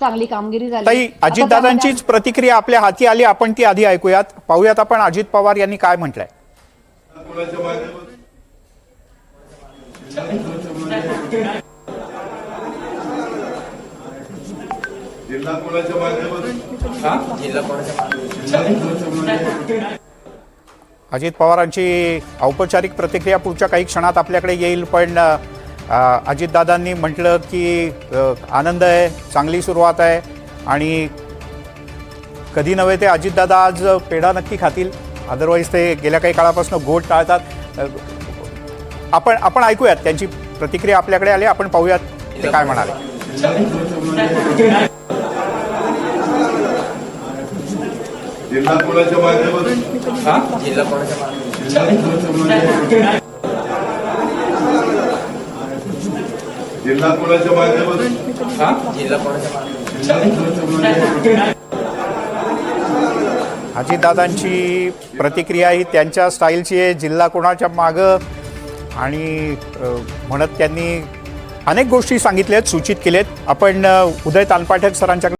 चांगली कामगिरी झाली. ताई अजितदादांचीच प्रतिक्रिया आपल्या हाती आली आपण ती आधी ऐकूयात. पाहूयात आपण अजित पवार यांनी काय म्हटलंय. जिल्हा कोणाच्या माध्यमातून अजित पवारांची औपचारिक प्रतिक्रिया पुढच्या काही क्षणात आपल्याकडे येईल पण अ, अजितदादांनी म्हटलं की आनंद आहे चांगली सुरुवात आहे आणि कधी नव्हे ते अजितदादा आज पेढा नक्की खातील. अदरवाईज ते गेल्या काही काळापासून गोड टाळतात. आपण आपण ऐकूयात त्यांची प्रतिक्रिया आपल्याकडे आली. आपण पाहूयात ते काय म्हणाले. जिल्हा कोणाच्या माध्यमातून? जिल्हा कोणाच्या माध्यमातून? अजितदादांची प्रतिक्रिया ही त्यांच्या स्टाईलची आहे जिल्हा कोणाच्या मागं? आणि म्हणत त्यांनी अनेक गोष्टी सांगितल्यात सूचित केलेत. आपण अ, उदय तानपाठक सरांच्याकडे